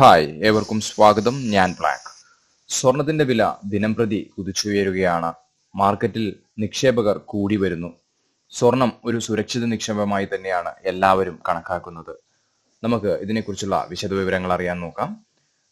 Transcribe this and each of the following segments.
Hi ഏവർക്കും സ്വാഗതം. ഞാൻ ബ്ലാക്ക്. സ്വർണത്തിന്റെ വില ദിനം പ്രതി കുതിച്ചുയരുകയാണ്. മാർക്കറ്റിൽ നിക്ഷേപകർ കൂടി വരുന്നു. സ്വർണം ഒരു സുരക്ഷിത നിക്ഷേപമായി തന്നെയാണ് എല്ലാവരും കണക്കാക്കുന്നത്. നമുക്ക് ഇതിനെക്കുറിച്ചുള്ള വിശദ വിവരങ്ങൾ അറിയാൻ നോക്കാം.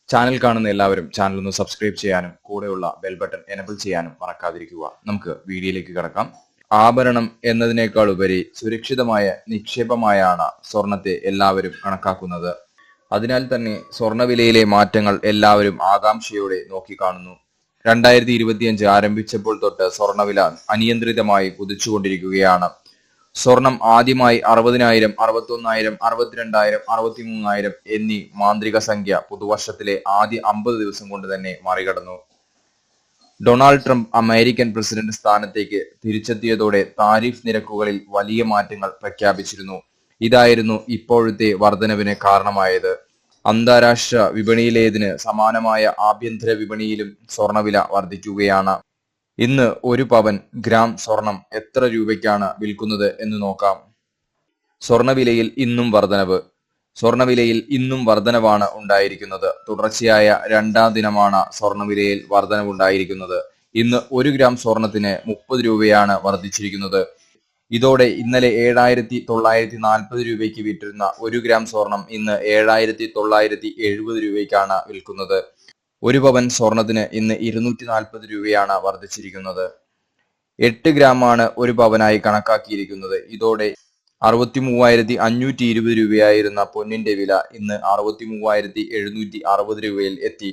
ചാനൽ കാണുന്ന എല്ലാവരും ചാനൽ ഒന്ന് സബ്സ്ക്രൈബ് ചെയ്യാനും കൂടെയുള്ള ബെൽ ബട്ടൺ എനബിൾ ചെയ്യാനും മറക്കാതിരിക്കുക. നമുക്ക് വീഡിയോയിലേക്ക് കിടക്കാം. ആഭരണം എന്നതിനേക്കാൾ ഉപരി സുരക്ഷിതമായ നിക്ഷേപമായാണ് സ്വർണത്തെ എല്ലാവരും കണക്കാക്കുന്നത്. അതിനാൽ തന്നെ സ്വർണവിലയിലെ മാറ്റങ്ങൾ എല്ലാവരും ആകാംക്ഷയോടെ നോക്കിക്കാണുന്നു. രണ്ടായിരത്തി ഇരുപത്തിയഞ്ച് ആരംഭിച്ചപ്പോൾ തൊട്ട് സ്വർണവില അനിയന്ത്രിതമായി കുതിച്ചുകൊണ്ടിരിക്കുകയാണ്. സ്വർണം ആദ്യമായി അറുപതിനായിരം അറുപത്തൊന്നായിരം അറുപത്തിരണ്ടായിരം അറുപത്തിമൂന്നായിരം എന്നീ മാന്ത്രിക സംഖ്യ പുതുവർഷത്തിലെ ആദ്യ അമ്പത് ദിവസം കൊണ്ട് തന്നെ മറികടന്നു. ഡൊണാൾഡ് ട്രംപ് അമേരിക്കൻ പ്രസിഡന്റ് സ്ഥാനത്തേക്ക് തിരിച്ചെത്തിയതോടെ താരിഫ് നിരക്കുകളിൽ വലിയ മാറ്റങ്ങൾ പ്രഖ്യാപിച്ചിരുന്നു. ഇതായിരുന്നു ഇപ്പോഴത്തെ വർധനവിന് കാരണമായത്. അന്താരാഷ്ട്ര വിപണിയിലേതിന് സമാനമായ ആഭ്യന്തര വിപണിയിലും സ്വർണവില വർദ്ധിക്കുകയാണ് ഇന്ന് ഒരു പവൻ ഗ്രാം സ്വർണം എത്ര രൂപയ്ക്കാണ് വിൽക്കുന്നത് എന്ന് നോക്കാം. സ്വർണവിലയിൽ ഇന്നും വർധനവ്. സ്വർണവിലയിൽ ഇന്നും വർധനവാണ് ഉണ്ടായിരിക്കുന്നത്. തുടർച്ചയായ രണ്ടാം ദിനമാണ് സ്വർണവിലയിൽ വർധനവുണ്ടായിരിക്കുന്നത്. ഇന്ന് ഒരു ഗ്രാം സ്വർണത്തിന് മുപ്പത് രൂപയാണ് വർദ്ധിച്ചിരിക്കുന്നത്. ഇതോടെ ഇന്നലെ ഏഴായിരത്തി തൊള്ളായിരത്തി നാൽപ്പത് രൂപയ്ക്ക് വിറ്റിരുന്ന ഒരു ഗ്രാം സ്വർണം ഇന്ന് ഏഴായിരത്തി തൊള്ളായിരത്തി എഴുപത് രൂപയ്ക്കാണ് വിൽക്കുന്നത്. ഒരു പവൻ സ്വർണത്തിന് ഇന്ന് ഇരുന്നൂറ്റി നാൽപ്പത് രൂപയാണ് വർദ്ധിച്ചിരിക്കുന്നത്. എട്ട് ഗ്രാമാണ് ഒരു പവനായി കണക്കാക്കിയിരിക്കുന്നത്. ഇതോടെ അറുപത്തി മൂവായിരത്തി അഞ്ഞൂറ്റി ഇരുപത് രൂപയായിരുന്ന പൊന്നിന്റെ വില ഇന്ന് അറുപത്തി മൂവായിരത്തി എഴുന്നൂറ്റി അറുപത് രൂപയിൽ എത്തി.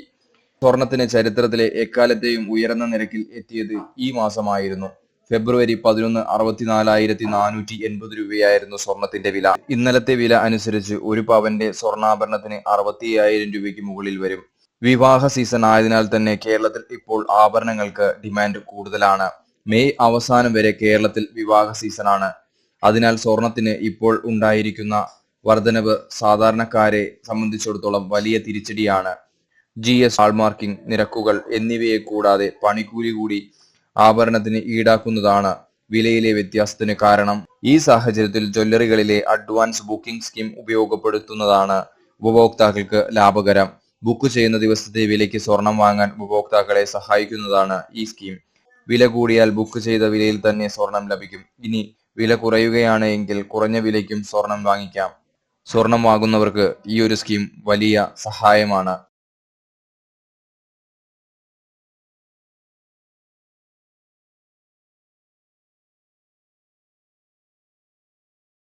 സ്വർണത്തിന് ചരിത്രത്തിലെ എക്കാലത്തെയും ഉയർന്ന നിരക്കിൽ എത്തിയത് ഈ മാസമായിരുന്നു. ഫെബ്രുവരി പതിനൊന്ന് അറുപത്തിനാലായിരത്തി നാനൂറ്റി എൺപത് രൂപയായിരുന്നു സ്വർണത്തിന്റെ വില. ഇന്നലത്തെ വില അനുസരിച്ച് ഒരു പവന്റെ സ്വർണാഭരണത്തിന് അറുപത്തി അയ്യായിരം രൂപയ്ക്ക് മുകളിൽ വരും. വിവാഹ സീസൺ ആയതിനാൽ തന്നെ കേരളത്തിൽ ഇപ്പോൾ ആഭരണങ്ങൾക്ക് ഡിമാൻഡ് കൂടുതലാണ്. മെയ് അവസാനം വരെ കേരളത്തിൽ വിവാഹ സീസണാണ്. അതിനാൽ സ്വർണത്തിന് ഇപ്പോൾ ഉണ്ടായിരിക്കുന്ന വർധനവ് സാധാരണക്കാരെ സംബന്ധിച്ചിടത്തോളം വലിയ തിരിച്ചടിയാണ്. ജി എസ് ഹാൾമാർക്കിംഗ് നിരക്കുകൾ എന്നിവയെ കൂടാതെ പണിക്കൂലി കൂടി ആഭരണത്തിന് ഈടാക്കുന്നതാണ് വിലയിലെ വ്യത്യാസത്തിന് കാരണം. ഈ സാഹചര്യത്തിൽ ജ്വല്ലറികളിലെ അഡ്വാൻസ് ബുക്കിംഗ് സ്കീം ഉപയോഗപ്പെടുത്തുന്നതാണ് ഉപഭോക്താക്കൾക്ക് ലാഭകരം. ബുക്ക് ചെയ്യുന്ന ദിവസത്തെ വിലയ്ക്ക് സ്വർണം വാങ്ങാൻ ഉപഭോക്താക്കളെ സഹായിക്കുന്നതാണ് ഈ സ്കീം. വില കൂടിയാൽ ബുക്ക് ചെയ്ത വിലയിൽ തന്നെ സ്വർണം ലഭിക്കും. ഇനി വില കുറയുകയാണ് എങ്കിൽ കുറഞ്ഞ വിലയ്ക്കും സ്വർണം വാങ്ങിക്കാം. സ്വർണം വാങ്ങുന്നവർക്ക് ഈ ഒരു സ്കീം വലിയ സഹായമാണ്.